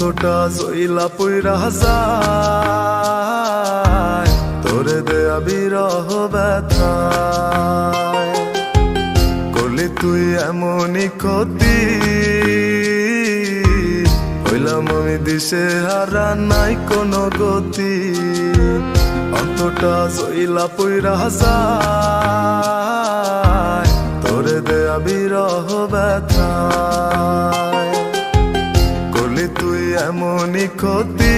অন্তটা জইলা পইরা যায়। তোরে দেয়া বিরহ ব্যথায়। করলি তুই এমনই ক্ষতি। হইলাম আমি দিশে হারা, নাই কোনো গতি। অন্তটা জইলা পইরা যায়। তোরে দেয়া বিরহ ব্যথায়। এমনই ক্ষতি।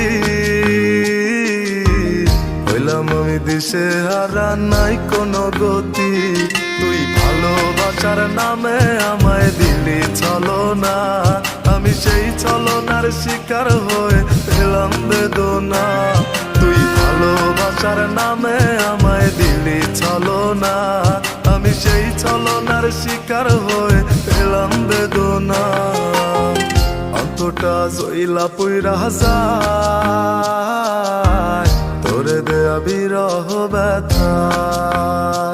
হইলাম আমি দিশে হারা নাই কোনো গতি। তুই ভালোবাসার নামে আমায় দিলি চলো না আমি সেই ছলনার শিকার হয়ে পেলাম বেদনা। তুই ভালোবাসার নামে আমায় দিলি চলো না আমি সেই ছলনার শিকার হয়ে পেলাম বেদনা। অন্তটা জইলা পইরা যায়। তোরে দেয়া বিরহ ব্যথায়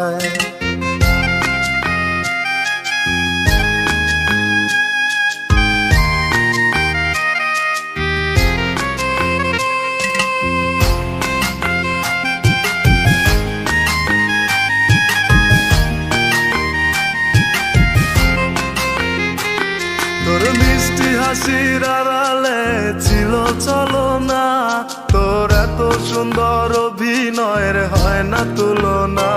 হাসির আড়ালে ছিল চলো না তোর এত সুন্দর অভিনয়ের হয় না তুলনা।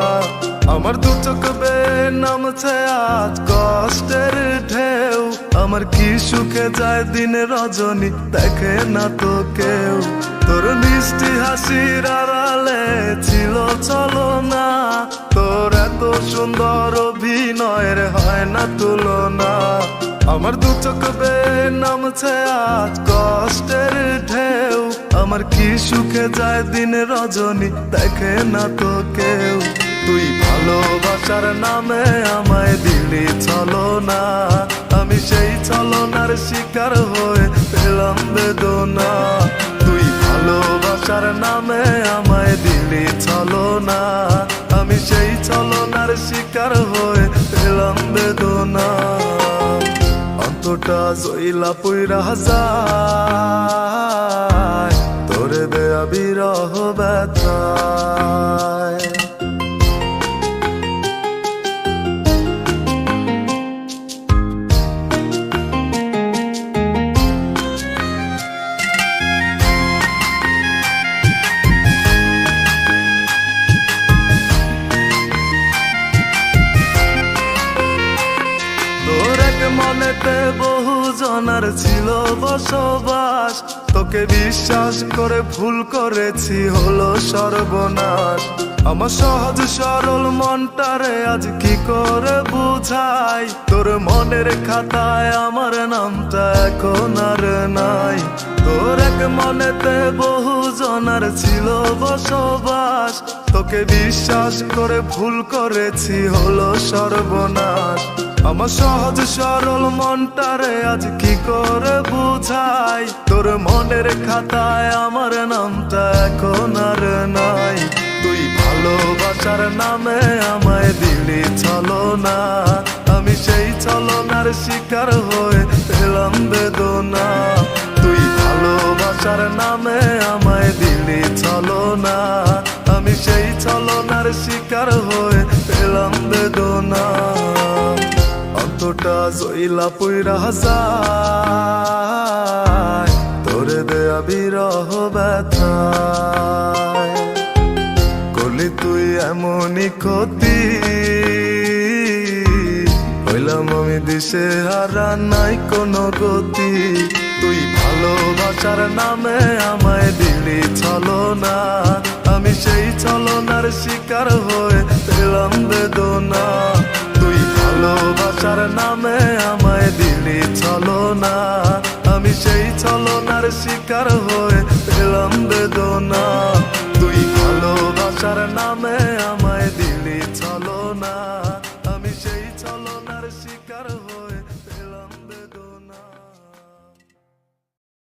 আমার দু চোখ বেয়ে নামছে আজ কষ্টের ঢেউ। আমার কি সুখে যায় দিন রজনী, দেখে না তো কেউ। তোর মিষ্টি হাসির আড়ালে ছিল চলো না তোর এত সুন্দর অভিনয়ের হয় না তুলনা। আমার দু চোখ নামছে আজ কষ্টের ঢেউ। আমার কি সুখে যায় দিন রজনী, দেখে না তো কেউ। তুই ভালোবাসার নামে আমায় দিলি চলো না আমি সেই ছলনার শিকার হয়ে পেলাম বেদনা। তুই ভালোবাসার নামে আমায় দিলি চলো না আমি সেই ছলনার শিকার হয়ে পেলাম বেদনা। অন্তটা জইলা পুইরা যায় তোরে দেয়া বিরহ ব্যথায় মনেতে বহু জনার ছিল বসবাস। তোকে বিশ্বাস করে ভুল করেছি হলো সর্বনাশ। আমার সহজ সরল মনটারে আজ কি করে বুঝাই? তোর মনের খাতায় আমার নামটা এখন আর নাই। তোর এক মনেতে বহু জনার ছিল বসবাস। তোকে বিশ্বাস করে ভুল করেছি হলো সর্বনাশ। আমার সহজ সরল মনটারে আজ কি করে বুঝাই? তোর মনের খাতায় আমার নামটা এখন আর নাই। তুই ভালোবাসার নামে আমায় দিলি চলো না আমি সেই চলনার শিকার হয়ে পেলাম বেদনা। তুই ভালোবাসার নামে আমায় দিলি চলো না আমি সেই চলনার শিকার হয়ে পেলাম বেদনা। জইলা পইরা যায় তোরে দেয়া বিরহ ব্যথায়। করলি তুই এমনই ক্ষতি, হইলাম আমি দিশে হারা নাই কোনো গতি। তুই ভালোবাসার নামে আমায় দিলি চলো না আমি সেই ছলনার শিকার হয়ে পেলাম বেদনা। ভালোবাসার নামে আমায় দিলি চলো না আমি সেই ছলনার শিকার হয়ে পেলাম বেদনা। তুই ভালোবাসার নামে